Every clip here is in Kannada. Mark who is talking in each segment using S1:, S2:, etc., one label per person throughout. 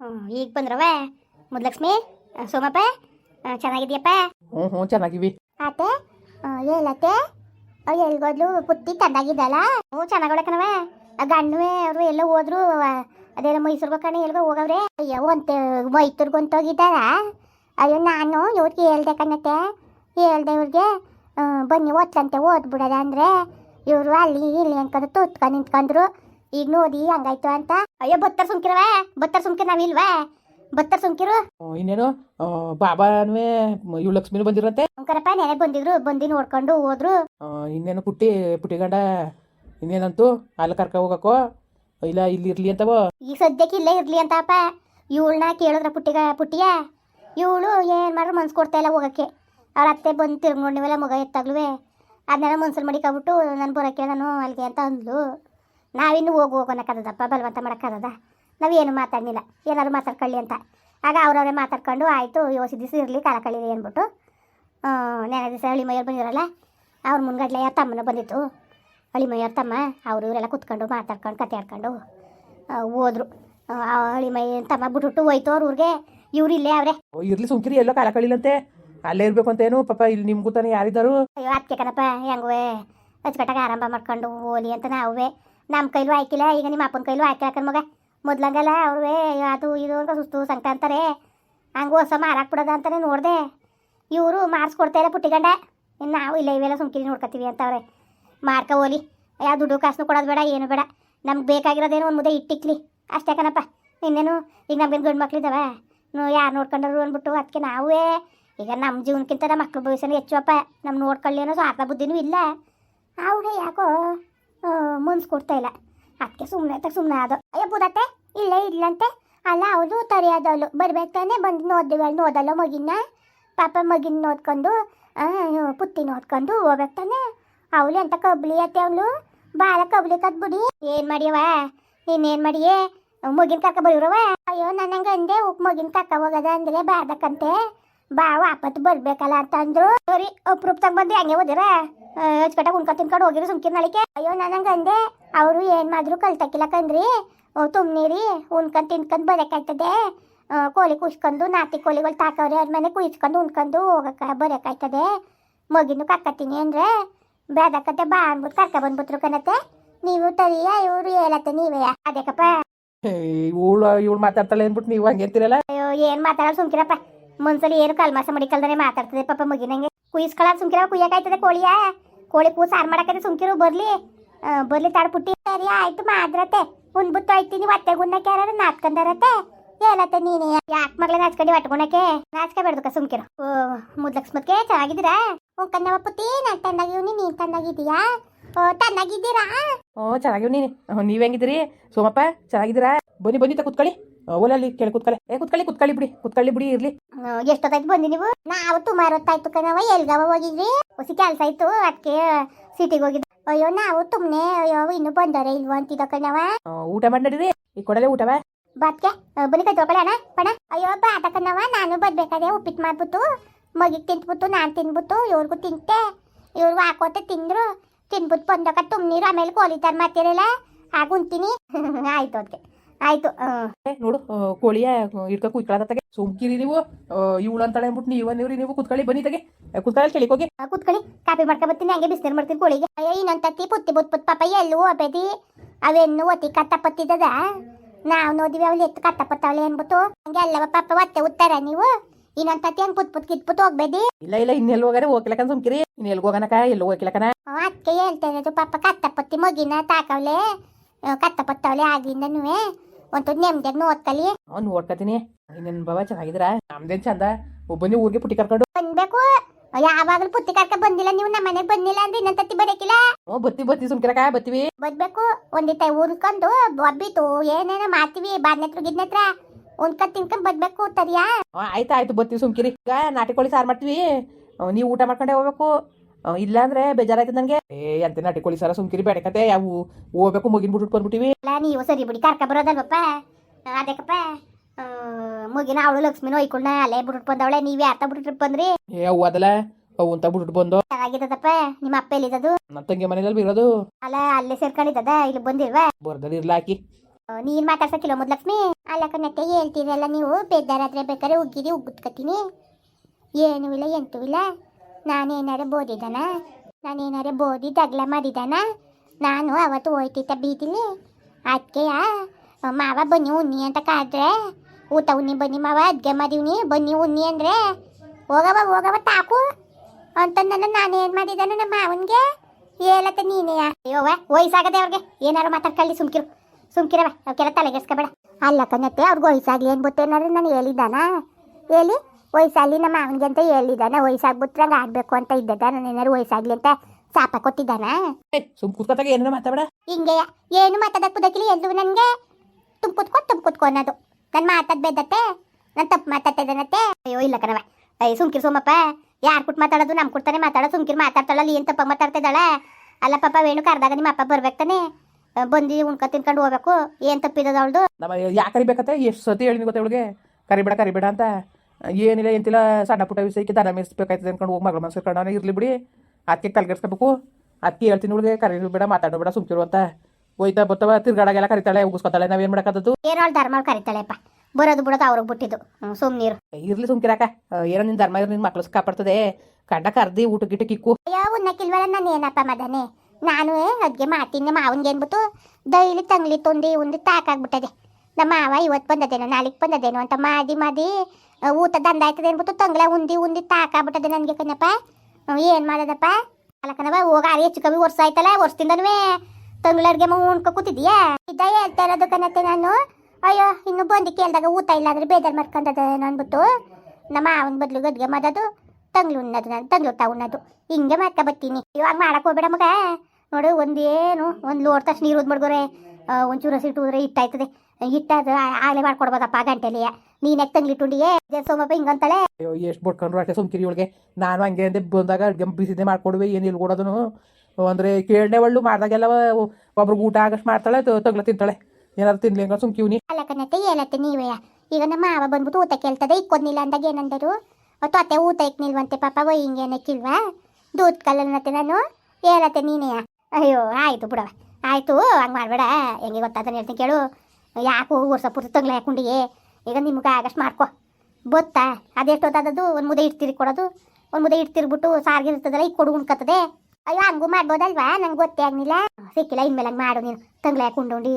S1: ಹ್ಮ್, ಈಗ ಬಂದ್ರವ ಮುದ್ಲಕ್ಷ್ಮಿ ಸೋಮಪ್ಪ ಚೆನ್ನಾಗಿದ್ಯಪ್ಪ
S2: ಹ್ಞೂ ಹ್ಞೂ ಚೆನ್ನಾಗಿವಿ.
S1: ಆತೆ ಹೇಳತ್ತೆ ಎಲ್ಗೋದ್ಲು ಪುತ್ತಿ ತಂದಾಗಿದ್ದಲ್ಲ? ಹ್ಞೂ ಚೆನ್ನಾಗೊಳಕನವ ಗಂಡುವೆ ಅವರು ಎಲ್ಲ ಹೋದ್ರು ಅದೆಲ್ಲ ಮೈಸೂರ್ಗೆ ಕಣೆ ಎಲ್ಗೋ ಹೋಗವ್ರೆ? ಅಯ್ಯೋ ಅಂತ ಮೈಸೂರ್ಗೆ ಹೊಂಟೋಗಿದ್ದಾರ? ಅಯ್ಯೋ ನಾನು ಇವ್ರಿಗೆ ಹೇಳ್ದೆ ಕಣತ್ತೆ ಹೇಳ್ದೆ ಇವ್ರಿಗೆ ಬನ್ನಿ ಓದ್ಲಂತೆ ಓದ್ಬಿಡೋದ ಅಂದರೆ ಇವರು ಅಲ್ಲಿ ಇಲ್ಲಿ ಅನ್ಕೊಂಡು ತೂತ್ಕೊಂಡು ನಿಂತ್ಕೊಂಡ್ರು. ಈಗ ನೋಡಿ ಹಂಗಾಯ್ತು ಅಂತ. ಅಯ್ಯೋ ಬತ್ತರ್ ಸುಮ್ಕಿರವ ಬತ್ತರ್ ಸುಮ್ಕಿರ್ ನಾವಿಲ್ವಾ? ಬತ್ತರ್ ಸುಮ್ಕಿರು.
S2: ಇನ್ನೇನು? ಬಾಬಾನುವೆ ಇವ್ ಲಕ್ಷ್ಮಿನೂ ಬಂದಿರಂತೆ
S1: ಅಂಕರಪ್ಪ ನೆನೆ ಬಂದಿದ್ರು ಬಂದಿ ನೋಡ್ಕೊಂಡು ಹೋದ್ರು.
S2: ಇನ್ನೇನು ಪುಟ್ಟಿ ಪುಟ್ಟಿ ಗಂಡ ಇನ್ನೇನಂತು? ಅಲ್ಲಿ ಕರ್ಕ ಹೋಗಕ್ಕೋ? ಇಲ್ಲ ಇಲ್ಲಿ ಇರ್ಲಿ ಅಂತವ?
S1: ಈಗ ಸದ್ಯಕ್ಕೆ ಇಲ್ಲೇ ಇರ್ಲಿ ಅಂತಪ್ಪ ಇವಳನ್ನ ಕೇಳಿದ್ರ ಪುಟ್ಟಿಗ ಪುಟ್ಟಿಯ? ಇವಳು ಏನು ಮಾಡ್ರು ಮನ್ಸು ಕೊಡ್ತಾ ಇಲ್ಲ ಹೋಗಕ್ಕೆ. ಅವ್ರ ಅತ್ತೆ ಬಂದು ತಿರ್ಗೊಂಡಿವೆಲ್ಲ ಮಗ ಎತ್ತಾಗ್ಲುವೆ. ಅದನ್ನೆಲ್ಲ ಮನ್ಸಲ್ಲಿ ಮಡಿಕಾಬಿಟ್ಟು ನಾನು ಬರೋಕ್ಕೆ ನಾನು ಅಲ್ಲಿಗೆ ಅಂತ ಅಂದ್ಲು. ನಾವಿನ್ನು ಹೋಗು ಹೋಗೋಣಕ್ಕದಪ್ಪ ಬಲವಂತ ಮಾಡೋಕ್ಕದ ನಾವೇನು ಮಾತಾಡಲಿಲ್ಲ ಏನಾದ್ರು ಮಾತಾಡ್ಕೊಳ್ಳಿ ಅಂತ. ಆಗ ಅವ್ರವ್ರೇ ಮಾತಾಡ್ಕೊಂಡು ಆಯಿತು ಯೋಸಿ ದಿವಸ ಇರಲಿ ಕಾಲ ಕಳೀಲಿ ಅಂದ್ಬಿಟ್ಟು ನೆನೆ ದಿವಸ ಹಳಿ ಮೈಯವ್ರು ಬಂದಿರಲ್ಲ ಅವ್ರ ಮುನ್ಗಡ್ಲೆ ಯಾರ ತಮ್ಮನ ಬಂದಿತ್ತು. ಹಳಿ ಮೈಯವ್ರ ತಮ್ಮ ಅವರು ಇವರೆಲ್ಲ ಕುತ್ಕೊಂಡು ಮಾತಾಡ್ಕೊಂಡು ಕತೆ ಆಡ್ಕೊಂಡು ಹೋದ್ರು. ಹಳಿ ಮೈ ತಮ್ಮ ಬಿಟ್ಬಿಟ್ಟು ಹೋಯ್ತು ಅವ್ರ ಊರಿಗೆ. ಇವ್ರು ಇಲ್ಲೇ ಅವ್ರೆ.
S2: ಇರ್ಲಿ ಸುಮ್ಕಿರಿ ಎಲ್ಲೋ ಕಾಲ ಕಳಿಲಂತೆ. ಅಲ್ಲೇ ಇರ್ಬೇಕು ಅಂತ ಏನು ಪಾಪ ಇಲ್ಲಿ ನಿಮ್ಗೂ ತಾನೇ ಯಾರಿದ್ದಾರು.
S1: ಅಯ್ಯೋ ಅದಕ್ಕೆ ಕಣಪ್ಪ ಹೆಂಗುವೆ ಅಚ್ಚುಕಟ್ಟಾಗ ಆರಂಭ ಮಾಡ್ಕೊಂಡು ಹೋಲಿ ಅಂತ ನಾವೇ. ನಮ್ಮ ಕೈಲೂ ಆಯ್ಕಿಲ್ಲ, ಈಗ ನಿಮ್ಮ ಅಪ್ಪನ ಕೈಲೂ ಆಯ್ಕೆ ಮಗ? ಮೊದ್ಲಂಗಲ್ಲ ಅವ್ರೇ ಅದು ಇದು ಅಂತ ಸುಸ್ತು ಸಂಕ ಅಂತಾರೆ. ಹಂಗೆ ಹೊಸ ಮಾರಾಕ್ಬಿಡೋದ ಅಂತಾನೆ ನೋಡಿದೆ. ಇವರು ಮಾರ್ಸ್ಕೊಡ್ತಾ ಇಲ್ಲ ಪುಟ್ಟಿಗಂಡ ಇನ್ನು ನಾವು ಇಲ್ಲ ಇವೆಲ್ಲ ಸುಮ್ಕಿರಿ ನೋಡ್ಕೊತೀವಿ ಅಂತವ್ರೆ. ಮಾರ್ಕ ಹೋಲಿ ಯಾವ ದುಡ್ಡು ಕಾಸು ಕೊಡೋದು ಬೇಡ, ಏನು ಬೇಡ. ನಮ್ಗೆ ಬೇಕಾಗಿರೋದೇನು ಒಂದು ಮುದ್ದೆ ಇಟ್ಟಿಕ್ಲಿ. ಅಷ್ಟೇ ಕಣಪ್ಪ. ಇನ್ನೇನು? ಈಗ ನಮ್ಗೇನು ಗಂಡು ಮಕ್ಳಿದಾವ. ಯಾರು ನೋಡ್ಕೊಂಡ್ರು ಅಂದ್ಬಿಟ್ಟು ಅದಕ್ಕೆ ನಾವೇ. ಈಗ ನಮ್ಮ ಜೀವನಕ್ಕಿಂತ ನಮ್ಮ ಮಕ್ಳ ಭವಿಷ್ಯನ ಹೆಚ್ಚು ಅಪ್ಪ. ನಮ್ಮ ನೋಡ್ಕೊಳ್ಳಿ ಅನ್ನೋ ಸ್ವಾರ್ಥ ಬುದ್ಧಿನೂ ಇಲ್ಲ. ಅವಾಗ ಯಾಕೋ ಮುನ್ಸ್ ಕೊಡ್ತಾ ಇಲ್ಲ. ಅದಕ್ಕೆ ಸುಮ್ಮನೆ ತಗ ಸುಮ್ಮನೆ ಅದು ಅಯ್ಯೋ ಬುಡತ್ತೆ ಇಲ್ಲೇ ಇಲ್ಲಂತೆ? ಅಲ್ಲ ಅವರು ತರಿಯಾದವಳು. ಬರ್ಬೇಕು ಬರ್ಬೇಕಾನೆ ಬಂದು ನೋಡಿದ್ವಿ ನೋದಲ್ಲ ಮಗಿನ? ಪಾಪ ಮಗಿನ ನೋಡ್ಕೊಂಡು ಪುತ್ತಿ ನೋಡ್ಕೊಂಡು ಹೋಗ್ಬೇಕು ತಾನೆ? ಅವಳು ಅಂತ ಕಬ್ಲಿ ಅತ್ತೆ ಅವಳು? ಬಾಳ ಕಬ್ಲಿ ಕದ್ಬಿಡಿ. ಏನು ಮಾಡ್ಯವ? ಇನ್ನೇನು ಮಾಡಿಯೇ? ಮಗಿನ ತಕ್ಕ ಬರೀರವ ಅಯ್ಯೋ ನನಗೆ ಅಂದೆ ಉಪ್ ಮಗಿನ ಕಕ್ಕ ಹೋಗದ ಅಂದ್ರೆ ಬಾರ್ದಕ್ಕಂತೆ. ಬಾ ವಾಪತ್ ಬರ್ಬೇಕಲ್ಲ ಅಂತ ಅಂದ್ರು ಸರಿ ಅಪ್ರೂಪ್ ತಗೊಂಡ್ ಬಂದು ಹಂಗೆ ಹೋದಿರ? ಹಚ್ಕಟ್ಟ ಉಣ್ಕೊಂಡು ತಿನ್ಕೊಂಡು ಹೋಗಿರು ಸುಮ್ಕಿರ್ ನಾಳಿಕೆ. ಅಯ್ಯೋ ನನಗೆ ಅಂದೆ. ಅವರು ಏನು ಮಾಡಿದ್ರು ಕಲ್ತಕ್ಕಿಲ್ಲ ಕಂದ್ರಿ ತುಮ್ನೀರಿ ಉಣ್ಕೊಂಡು ತಿನ್ಕೊಂಡು ಬರೋಕಾಯ್ತದೆ. ಕೋಳಿ ಕುಯ್ಸ್ಕೊಂಡು ನಾಟಿ ಕೋಳಿಗಳು ತಾಕವ್ರೆ. ಅವ್ರ ಮನೆ ಕುಯ್ಸ್ಕೊಂಡು ಉಣ್ಕೊಂಡು ಹೋಗಕ್ಕ ಬರೋಕಾಯ್ತದೆ. ಮಗಿನು ಕಕ್ಕತ್ತೀನಿ ಅಂದ್ರೆ. ಬೇಡಕತ್ತೆ ಬಾ ಅಂದ್ಬಿಟ್ಟು ಕರ್ಕ ಬಂದ್ಬಿಟ್ರು ಕಣತ್ತೆ ನೀವು ತರಿಯ ಇವರು ಹೇಳತ್ತೆ ನೀವೇ. ಅದಕ್ಕಪ್ಪ
S2: ಇವಳು ಇವಳು ಮಾತಾಡ್ತಾಳೆ ಅಂದ್ಬಿಟ್ಟು ನೀವು ಹಂಗೆ ಇರ್ತೀರಲ್ಲ
S1: ಅಯ್ಯೋ ಏನು ಮಾತಾಡೋದು ಸುಮ್ಕಿರಪ್ಪ. ಮನ್ಸಲ್ಲಿ ಏನು ಕಲ್ಮಾಸ ಮಡಿಕಲ್ದಾನೆ ಮಾತಾಡ್ತದೆ ಪಾಪ ಮಗಿನಂಗೆ. ಕುಯ್ಸ್ಕೊಳ ಸುಮ್ಕಿರ ಕುಯ್ಯಕಾಯ್ತದೆ ಕೋಳಿಯ. ಕೋಳಿ ಕೂಸು ಸಾರು ಮಾಡಕ್ಕೆ ಸುಮ್ಕಿರು, ಬರ್ಲಿ. ಬರ್ಲಿ ತಾಡ್ ಪುಟ್ಟಿ. ಸರಿ, ಆಯ್ತು ಮಾದ್ರತೆ ಉಂದ್ಬಿಟ್ಟು ಆಯ್ತೀನಿ ಹೊಟ್ಟೆ ಗುನ್ನಕ್ಕೆ ಯಾರು ನಾಚ್ಕೊಂಡಾರತ್ತೆ ಹೇಳತ್ತೆ ನೀನೇ? ಯಾಕೆ ಮಗ್ಳ ನಾಚ್ಕೊಂಡು ಗುಣಕ್ಕೆ ನಾಚ್ಕೋಬೇಡ್ದಕ್ಕ ಸುಮ್ಕಿರು. ಓ ಮುದ್ಲಕ್ಷ್ಮತ್ಗೆ ಚೆನ್ನಾಗಿದ್ದೀರಾ? ಹ್ಞೂ ಕನ್ನವ ಪುಟ್ಟಿ ನಾನು ತಂದಾಗಿವ್ನಿ ನೀನ್ ತಂದಾಗಿದ್ದೀಯಾ ಓ ತಂದಾಗಿದ್ದೀರಾ
S2: ಓ, ಚೆನ್ನಾಗಿವ್ ನೀನು. ನೀವು ಹೆಂಗಿದ್ದೀರಿ? ಸೋಮಪ್ಪ, ಚೆನ್ನಾಗಿದ್ದೀರಾ? ಬನ್ನಿ ಬನ್ನಿ, ತ ಕುತ್ಕೊಳ್ಳಿ. ಓಲಲ್ಲಿ ಕೇಳಿ ಕುತ್ಕೊಳ್ಳಿ ಏ ಕುತ್ಕೊಳ್ಳಿ ಕುತ್ಕೊಳ್ಳಿ ಬಿಡಿ ಕುತ್ಕೊಳ್ಳಿ ಬಿಡಿ ಇರ್ಲಿ.
S1: ಎಷ್ಟೊತ್ತಾಯ್ತು ಬಂದಿ ನೀವು? ನಾವು ಸುಮಾರು ಹೊತ್ತಾಯ್ತು ಕಣವ ಎಲ್ಗವ ಹೋಗಿದ್ವಿ? ಹೊಸಿ ಕೆಲಸ ಆಯ್ತು ಅದಕ್ಕೆ ಸಿಟಿಗೆ ಹೋಗಿದ್ವಿ ಅಯ್ಯೋ ನಾವು ತುಮ್ನೆ ಅಯ್ಯೋ ಇನ್ನು ಬಂದರೆ ಇಲ್ವ ಅಂತಿದ್ದ ಕಣವ
S2: ಊಟ ಮಾಡಿ ನಡೀರಿ ಈ ಕೊಡಲೆ ಊಟವ?
S1: ಬಾತ್ಕೆ ಬನ್ನಿ ಕೈ ಅಣ್ಣ ಪಣ. ಅಯ್ಯೋ ಬಾತ ಕಣವ ನಾನು ಬರ್ಬೇಕಾದ್ರೆ ಉಪ್ಪಿಟ್ಟು ಮಾಡ್ಬಿಟ್ಟು ಮಗಿಗೆ ತಿಂದ್ಬಿಟ್ಟು ನಾನು ತಿನ್ಬಿಟ್ಟು ಇವ್ರಿಗೂ ತಿಂತೆ. ಇವ್ರಿಗೂ ಹಾಕೋತೆ ತಿಂದ್ರು. ತಿನ್ಬಿಟ್ಟು ಬಂದಾಗ ತುಮ್ನೀರು ಆಮೇಲೆ ಕೋಲಿ ತರ್ ಮಾಡ್ತೀರಲ್ಲ ಆಗುಂತೀನಿ ಆಯ್ತು ಅದಕ್ಕೆ ಆಯ್ತು
S2: ನೋಡು ಕೋಳಿಯ ಇಡ್ಕ ಕುಯ್ಕೊಳ್ಳೋದತ್ತಾಗೆ ಸುಮ್ಕಿರಿ ನೀವು ಇವಳು ಅಂತಾಳೆ ಅಂದ್ಬಿಟ್ಟು ನೀವು ನೀವ್ರಿ ನೀವು ಕುತ್ಕೊಳ್ಳಿ ಬನ್ನಿ ತಗೆ. ಕುತ್ಕೊಳ್ಳಿ ಕೇಳಿ ಹೋಗಿ.
S1: ಕುತ್ಕೊಳ್ಳಿ. ಕಾಫಿ ಕಾಪಿ ಮಾಡ್ಕೊಂಡ್ ಬರ್ತೀನಿ ಹಂಗೆ ಬಿಸಿನೀರು ಮಾಡ್ತೀನಿ ಕೋಳಿಗೆ. ಇನ್ನೊಂದ್ ತತ್ತಿ ಪುತ್ತಿ ಬುತ್ ಪುತ್ ಪಾಪ ಎಲ್ಲೂ ಅಬೇದಿ ಅವೆನ್ನು ಒತ್ತಿ ಕತ್ತಪತ್ತಿದ್ದದ ನಾವು ನೋಡಿವಿ ಅವಳು ಎತ್ತು ಕತ್ತಪತ್ತವಳೆ ಅನ್ಬಿಟ್ಟು. ಹಂಗೆ ಅಲ್ಲವ ಪಾಪ ಒತ್ತೆ ಉತ್ತರ ನೀವು. ಇನ್ನೊಂದ್ ತತ್ತಿ ಹಂಗ್ ಪುತ್ ಪುತ್ ಕಿತ್ಬಿಟ್ಟು ಹೋಗ್ಬೇಡಿ.
S2: ಇಲ್ಲ ಇಲ್ಲ ಇನ್ನೆಲ್ಲಿ ಹೋಗಾರೆ ಹೋಗ್ಲಕ್ಕ ಸುಮ್ಕಿರಿ. ಇನ್ನೆಲ್ಲಿ ಹೋಗನಕ ಎಲ್ಲೋ ಹೋಗ್ಲಕನ
S1: ಅದಕ್ಕೆ ಹೇಳ್ತೇನೆ ಪಾಪ ಪಾಪ ಕತ್ತಪತ್ತಿ ಮಗಿನ ತಾಕವ್ಲೆ ಕತ್ತ ಪತ್ತವಳೆ ಆಗ್ಲಿಂದನೂ ಒಂದು ನೆಮ್ಮದಿಯಾಗ ನೋಡ್ಕಲಿ
S2: ಅವ್ನು ನೋಡ್ಕತೀನಿ ಇನ್ನೇನು ಬಾಬಾ ಚೆನ್ನಾಗಿದ್ರ ನಮ್ದೇನ್ ಚಂದ? ಒಬ್ಬನೇ ಊರಿಗೆ ಪುಟ್ಟಿ ಕರ್ಕೊಂಡು
S1: ಬಂದ್ಬೇಕು. ಯಾವಾಗಲೂ ಪುತ್ತಿ ಕರ್ಕ ಬಂದಿಲ್ಲ. ನೀವು ನಮ್ಮ ಮನೆಗೆ ಬಂದಿಲ್ಲ ಅಂದ್ರೆ ಇನ್ನೊಂದ್ ತತ್ತಿ ಬರಕಿಲ್ಲ.
S2: ಓ ಬತ್ತಿ ಬತ್ತಿ ಸುಮ್ಕಿರಕ ಬತ್ತೀವಿ.
S1: ಬದ್ಬೇಕು. ಒಂದಿತ್ತ ಉರ್ಕೊಂಡು ಒಬ್ಬಿತು ಏನೇನ ಮಾಡ್ತೀವಿ ಬಾದ್ನೆತ್ರ ಗಿದ್ನೆತ್ರ ಉಂಡ್ಕ ತಿನ್ಕೊಂಡ್ ಬದ್ಬೇಕು ತರಿಯಾ.
S2: ಆಯ್ತು ಆಯ್ತು ಬತ್ತಿ ಸುಮ್ಕಿರಿ. ಈಗ ನಾಟಿ ಕೋಳಿ ಸಾರ್ ಮಾಡ್ತೀವಿ. ನೀವು ಊಟ ಮಾಡ್ಕೊಂಡೆ ಹೋಗ್ಬೇಕು. ಆ, ಇಲ್ಲ ಅಂದ್ರೆ ಬೇಜಾರಾಯ್ತು ನನಗೆ. ಏ ಅಂತ ನಾಟಿ ಕೋಳಿ ಸಾರ ಸುಮ್ಕಿರಿ ಬೇಡಕತೆ ಅವು ಹೋಗ್ಬೇಕು ಮುಗಿನ್ ಬಿಟ್ಬಿಟ್ಟು ಬಂದ್ಬಿಟ್ಟಿವಿ.
S1: ಅಲ್ಲ ನೀವು ಸರಿ ಬಿಡಿ ಕರ್ಕ ಬರೋದಲ್ವಪ್ಪ? ಅದಕ್ಕಪ್ಪ ಮುಗಿನ ಅವಳು ಲಕ್ಷ್ಮಿನ ಒಯ್ಕೊಂಡ ಅಲ್ಲೇ ಬಿಟ್ಬಿಟ್ಟು ಬಂದವಳೆ. ನೀವ್ ಯಾರ್ತ ಬಿಟ್ಬಿಟ್ಟು ಬಂದ್ರಿ?
S2: ಏ ಅವು ಅದಲ್ಲ. ಅವು ಅಂತ ಬಿಟ್ಬಿಟ್ಟು ಬಂದು.
S1: ಚೆನ್ನಾಗಿದ್ದದಪ್ಪ. ನಿಮ್ಮ ಅಪ್ಪ ಎಲ್ಲಿದ್ದದು?
S2: ನನ್ನ ತಂಗಿ ಮನೇಲಿ ಇರೋದು.
S1: ಅಲ್ಲ ಅಲ್ಲೇ ಸೇರ್ಕೊಂಡಿದ್ದದ? ಇಲ್ಲಿ ಬಂದಿಲ್ವಾ?
S2: ಬರ್ದಲ್ಲಿ ಇರ್ಲಾಕಿ
S1: ನೀನ್ ಮಾತಾಡ್ಸಕ್ಕಿಲ್ಲ ಮುದ್ಲಕ್ಷ್ಮಿ ಅಲ್ಲ ಕನ್ನತ್ತೆ ಹೇಳ್ತೀರಲ್ಲ ನೀವು. ಬೇಜಾರಾದ್ರೆ ಬೇಕಾದ್ರೆ ಉಗ್ಗಿರಿ ಉಗ್ಗುತ್ಕತೀನಿ ಏನೂ ಇಲ್ಲ ಎಂತೂ ಇಲ್ಲ. ನಾನೇನಾರೆ ಬೋದಿದನ ನಾನೇನಾರ ಬೋದಿ ದಗ್ಲ ಮಾಡಿದನ? ನಾನು ಅವತ್ತು ಹೋಯ್ತಿದ್ದ ಬೀದಿಲಿ. ಅದಕ್ಕೆಯ ಮಾವ ಬನ್ನಿ ಉನ್ನಿ ಅಂತ ಕಾದ್ರೆ. ಊಟ ಉನ್ನಿ ಬನ್ನಿ ಮಾವ, ಅದ್ಗೆ ಮಾಡಿವ್ನಿ ಬನ್ನಿ ಉನ್ನಿ ಅಂದ್ರೆ. ಹೋಗವ ಹೋಗವ ತಾಕು. ಅಂತ ನನ್ನ ನಾನು ಏನು ಮಾಡಿದ್ದಾನೆ ನಮ್ಮ ಮಾವನ್ಗೆ? ಹೇಳತ್ತೆ ನೀನೇ ಅಯ್ಯೋವ ವಯಸ್ಸಾಗದೆ ಅವ್ರಿಗೆ. ಏನಾರು ಮಾತಾಡ್ಕೊಳ್ಳಿ ಸುಮ್ಕಿರು. ಸುಮ್ಕಿರವ ಅವಕ್ಕೆಲ್ಲ ತಲೆಗೆಸ್ಕೊಬೇಡ ಅಲ್ಲ ಕಣ್ಣತ್ತೆ ಅವ್ರಿಗೆ ವಯಸ್ಸಾಗ್ಲಿ ಏನು ನಾನು ಹೇಳಿದ್ದಾನ? ಹೇಳಿ. ವಯಸ್ಸಾಗ್ಲಿ ನಮ್ಮ ಮಾವನಿಗೆ ಅಂತ ಹೇಳಿದಾನೆ ವಯಸ್ಸಾಗ್ಬಿಟ್ರೆ ಹಂಗೆ ಆಡ್ಬೇಕು ಅಂತ ಇದ್ದದ ನಾನು ಏನಾರು ವಯಸ್ಸಾಗ್ಲಿ ಅಂತ ಶಾಪ ಕೊಟ್ಟಿದ್ದಾನ?
S2: ಸುಮ್ ಕೂತ್ಕೊತಾಗ ಏನೇನೋ ಮಾತಾಡ
S1: ಹಿಂಗೆ ಏನು ಮಾತಾಡಕ್ ಎಲ್ಲೂ ನನಗೆ ತುಂಬ ಕುತ್ಕೊ ತುಂಬ ಕುತ್ಕೊ ಅನ್ನೋದು. ನನ್ನ ಮಾತಾಡ್ ಬೇದತ್ತೆ ನಾನು ತಪ್ಪು ಮಾತಾಡ್ತಿದ್ದೇನತ್ತೆ ಅಯ್ಯೋ ಇಲ್ಲ ಕಣವ ಅಯ್ಯ ಸುಮ್ಕಿರ್ ಸೋಮಪ್ಪ. ಯಾರು ಕುಟ್ ಮಾತಾಡೋದು ನಮ್ಮ ಕುಡ್ತಾನೆ ಮಾತಾಡೋ ಸುಮ್ಕಿರ್ ಮಾತಾಡ್ತಾಳಲ್ಲ ಏನು ತಪ್ಪ ಮಾತಾಡ್ತಿದ್ದಾಳೆ ಅಲ್ಲ ಪಾಪ ವೇಣು ಕರ್ದಾಗ ನಿಮ್ಮ ಅಪ್ಪ ಬರ್ಬೇಕು ಬಂದಿ ಉಣ್ಕೊ ತಿನ್ಕೊಂಡು ಹೋಗ್ಬೇಕು. ಏನು ತಪ್ಪಿದದ ಅವಳದು?
S2: ಯಾಕೆ ಕರಿಬೇಕತ್ತೆ? ಎಷ್ಟು ಸತಿ ಹೇಳಿ ಗೊತ್ತೆ ಅವಳಿಗೆ ಕರಿಬೇಡ ಕರಿಬೇಡ ಅಂತ. ಏನಿಲ್ಲ ಏನಿಲ್ಲ ಸಣ್ಣ ಪುಟ್ಟ ವಿಷಯಕ್ಕೆ ದನ ಮೇಯಿಸ್ಬೇಕಾಯ್ತದೆ ಅನ್ಕೊಂಡು ಹೋಗಿ ಮಗಳ ಮನಸ್ಸು ಕರ್ಕೊಂಡು ಇರಲಿ ಬಿಡಿ. ಅದಕ್ಕೆ ತಲೆಗೆಡ್ಸ್ಕೋಬೇಕು ಅದಕ್ಕೆ ಹೇಳ್ತೀನಿ ಹುಡುಗ ಕರೀಲಿ ಬೇಡ ಮಾತಾಡೋ ಬೇಡ ಸುಮ್ಕಿರು ಅಂತ. ಹೋಯ್ತಾ ಬರ್ತಾವ ತಿರ್ಗಾಡಾಗೆಲ್ಲ ಕರಿತಾಳೆ ಉಗಿಸ್ಕೊತಾಳೆ ನಾವೇನು ಮಾಡೋಕ್ಕದ್ದು
S1: ಏನೋ ಧರ್ಮ ಕರಿತಾಳೆಪ್ಪ ಬರೋದು ಬಿಡೋದು ಅವ್ರಿಗೆ ಬಿಟ್ಟಿದ್ದು. ಸುಮ್ನೀರು
S2: ಇರ್ಲಿ ಸುಮ್ಕಿರಾಕ ಏನೋ ನಿನ್ನ ಧರ್ಮ ನಿನ್ನ ಮಕ್ಳು ಕಾಪಾಡ್ತದೆ. ಕಂಡ ಕರ್ದಿ ಊಟ ಗಿಟ ಕಿಕ್ಕು.
S1: ಅಯ್ಯೋ ಉಣ್ಣಕ್ಕಿಲ್ವಲ್ಲ ನಾನು ಏನಪ್ಪ ಮದನೆ ನಾನು ಅದ್ಗೆ ಮಾತಿನ ಮಾವನ್ಗೆ ಏನ್ಬಿಟ್ಟು ಡೈಲಿ ತಂಗ್ಲಿ ತೊಂದಿ ಒಂದು ತಾಕಾಗ್ಬಿಟ್ಟದೆ ನಮ್ಮ ಮಾವ ಇವತ್ತು ಬಂದದೇನೋ ನಾಳೆಗೆ ಬಂದದೇನೋ ಅಂತ ಮಾದಿ ಮಾದಿ ಊಟ ದಂಡ ಆಯ್ತದೆ ಅನ್ಬಿಟ್ಟು ತಂಗ್ಲ ಉಂದಿ ಉಂದಿ ತಾಕಾಗ್ಬಿಟ್ಟದೆ ನನಗೆ ಕಣಪ್ಪ ಏನು ಮಾಡೋದಪ್ಪ ಅಲ್ಲ ಹೋಗ, ಅರಿ ಹೆಚ್ಚು ಕಮ್ಮಿ ವರ್ಷ ಆಯ್ತಲ್ಲ, ವರ್ಷದಿಂದನೂ ತಂಗ್ಳ ಅಡ್ಗೆ ಉಣ್ಕೊ ಕೂತಿದ್ಯಾ? ಇದ್ದ ಹೇಳ್ತಾ ಇರೋದು ಕಣತ್ತೆ ನಾನು. ಅಯ್ಯೋ, ಇನ್ನು ಬಂದು ಕೇಳಿದಾಗ ಊಟ ಇಲ್ಲ ಅಂದ್ರೆ ಬೇಜಾರು ಮಾಡ್ಕೊಂಡದ ಅನ್ಬಿಟ್ಟು. ನಮ್ಮ ಮಾವನ ಬದ್ಲು ಗದ್ಗೆ ಮಾಡೋದು ತಂಗ್ಳು ಉಣ್ಣದು ನಾನು ತಂಗ್ಲು ಊಟ ಉಣ್ಣೋದು. ಹಿಂಗೆ ಮಾಡ್ಕೊ ಬರ್ತೀನಿ ಇವಾಗ ಮಾಡಕ್ ಹೋಗ್ಬೇಡ ಮಗ. ನೋಡು, ಒಂದೇನು, ಒಂದು ಲೋಡ್ ತಕ್ಷಣ ನೀರು ಮಡ್ಗೋರೆ ಒಂಚೂರು ಹಸಿಟ್ಟು ಹೋದ್ರೆ ಹಿಟ್ಟಾಯ್ತದೆ. ಹಿಟ್ಟಾದ ಆಲೆ ಮಾಡ್ಕೊಡ್ಬೋದಪ್ಪ ಗಂಟೆಲಿ ನೀನೆ ತಂಗ್ಲಿಟ್ಟುಂಡಿಯೇ ಸೋಮಪ್ಪ ಹಿಂಗಂತಾಳೆ.
S2: ಅಯ್ಯೋ ಎಷ್ಟು ಬಡ್ಕೊಂಡ್ರು ಅಷ್ಟೇ ಸುಮ್ಕಿರಿ ಒಳಗೆ ನಾನು ಹಂಗೆ ಅಂದೆ ಬಂದಾಗ ಅಡ್ಗೆ ಬಿಸಿದೆ ಮಾಡ್ಕೊಡುವೆ ಏನು ಇಲ್ಲಿ ಕೊಡೋದನು ಅಂದರೆ ಕೇಳನೆ ಒಳ್ಳು ಮಾಡ್ದಾಗೆಲ್ಲ ಒಬ್ರಿಗೆ ಊಟ ಆಗಷ್ಟು ಮಾಡ್ತಾಳೆ ತಗ್ಲ ತಿಂತಾಳೆ. ಏನಾದ್ರು ತಿನ್ಲಿ ಹಂಗ ಸುಮ್ಕಿವ್ನಿ.
S1: ಅಲ್ಲ ಕಣತ್ತೆ ಹೇಳತ್ತೆ ನೀವೇ? ಈಗ ನಮ್ಮ ಮಾವ ಬಂದ್ಬಿಟ್ಟು ಊಟ ಕೇಳ್ತದೆ ಇಕ್ಕೊದ್ನಿಲ್ಲ ಅಂದಾಗ ಏನಂದರು? ಅತ್ತೆ ಊಟ ಇಕ್ನಿಲ್ವಂತೆ ಪಾಪ ವೈ ಹಿಂಗೆ ಏನಕ್ಕಿಲ್ವಾ ದೂತ್ ಕಲ್ಲನತ್ತೆ ನಾನು. ಹೇಳತ್ತೆ ನೀನೇ? ಅಯ್ಯೋ ಆಯ್ತು ಬಿಡವ ಆಯ್ತು ಹಂಗೆ ಮಾಡಬೇಡ. ಹೆಂಗೆ ಗೊತ್ತಾದ ಹೇಳ್ತೀನಿ ಕೇಳು. ಯಾಕೆ ಹೋಗಿ ವರ್ಷ ಪೂರ್ತಿ ತಂಗ್ಲ ಹಾಕೊಂಡಿಗೆ ಈಗ ನಿಮ್ಗೆ ಆಗಷ್ಟು ಮಾಡ್ಕೊ. ಅದೆಷ್ಟು ಹೊತ್ತದದು ಒಂದು ಮುದೆ ಇಡ್ತೀರಿ ಕೊಡೋದು? ಒಂದು ಮುದೆ ಇಡ್ತಿರ್ಬಿಟ್ಟು ಸಾರ್ಗಿರ್ತದಲ್ಲ ಈಗ ಕೊಡು ಉಣ್ಕತ್ತದೆ ಅಯ್ಯೋ, ಹಂಗೂ ಮಾಡ್ಬೋದಲ್ವಾ? ನಂಗೆ ಗೊತ್ತೇ ಆಗಲಿಲ್ಲ. ಸಿಕ್ಕಿಲ್ಲ, ಇನ್ಮೇಲೆ ಹಂಗೆ ಮಾಡು ನೀನು. ತಂಗ್ಲ ಹಾಕೊಂಡು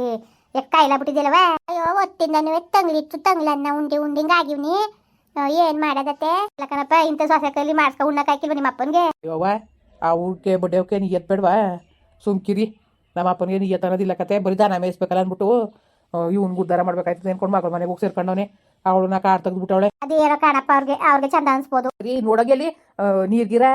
S1: ಯಾಕೆ ಕಾಯಿಲೆ ಬಿಟ್ಟಿದ್ದಿಲ್ಲವ ಅಯ್ಯೋ ಒತ್ತಿಂದನು ತಂಗ್ಲಿತ್ತು ತಂಗ್ಲನ್ನ ಉಂಡಿ, ಉಂಡಿಂಗ್ ಆಗಿವ್ನಿ. ಏನು ಮಾಡೋದತ್ತೆ? ಅಲ್ಲ ಕಣಪ್ಪ, ಇಂಥ ಸೊಸೆ ಕೈಲಿ ಮಾಡ್ಸ್ಕೊ ಉಣ್ಣಕ್ಕೆ ಹಾಕಿಲ್ವ ನಿಮ್ಮ ಅಪ್ಪನಿಗೆ?
S2: ಅಯ್ಯವ್ವ ಆ ಊಟಕ್ಕೆ ಬಡ್ಡೆವಕ್ಕೆ ನೀ ಎತ್ ಬೇಡವಾ ಸುಮ್ಕಿರಿ. ನಮ್ಮ ಅಪ್ಪನಿಗೆ ನೀ ಎತ್ತನೋದಿಲ್ಲ ಕತೆ, ಬರೀ ದನ ಮೇಯಿಸ್ಬೇಕಲ್ಲ ಅಂದ್ಬಿಟ್ಟು. ಇವ್ನಿಗೆ ಉದ್ಧಾರ ಮಾಡ್ಬೇಕಾಯ್ತದೆ ಅನ್ಕೊಂಡು ಮಗಳ ಮನೆಗೆ ಹೋಗಿ ಸೇರ್ಕೊಂಡವನೆ. ಅವಳನ್ನ ಕಾರ್ ತೆಗೆದ್ಬಿಟ್ಟವಳೆ.
S1: ಅದೇನೋ ಕಾಣಪ್ಪ ಅವ್ರಿಗೆ ಅವ್ರಿಗೆ ಚಂದ ಅನ್ಸ್ಬೋದು.
S2: ಸರಿ ನೀರ್ ನೀರ್ಗಿರ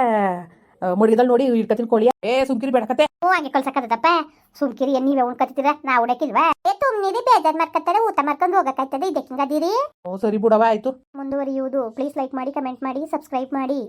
S2: ಮಡಿದಲ್ಲಿ ನೋಡಿ ಇಟ್ಕತಿನ ಕೋಳಿಯ ಏ ಸುಮ್ಕಿರಿ ಬೇಡ ಕತೆ.
S1: ಹ್ಞೂ ಹಂಗೆ ಕಳ್ಸಕ್ಕತ್ತದಪ್ಪ ಸುಮ್ಕಿರಿ ಏನ್ ನೀವೇ ಉಣ್ಕತ್ತಿದ್ದೀರ ನಾ ಉಣಕ್ಕಿಲ್ವಾ ಏ ತುಮ್ನಿರಿ ಬೇಜಾರ್ ಮಾಡ್ಕತ್ತಾರೆ ಊಟ ಮಾಡ್ಕೊಂಡು ಹೋಗಕ್ಕಾಯ್ತದೆ ಇದಕ್ಕೆ ಹಿಂಗದಿರಿ
S2: ಓ ಸರಿ ಬಿಡವ ಆಯ್ತು.
S1: ಮುಂದುವರಿಯುವುದು. ಪ್ಲೀಸ್ ಲೈಕ್ ಮಾಡಿ ಕಮೆಂಟ್ ಮಾಡಿ ಸಬ್ಸ್ಕ್ರೈಬ್ ಮಾಡಿ.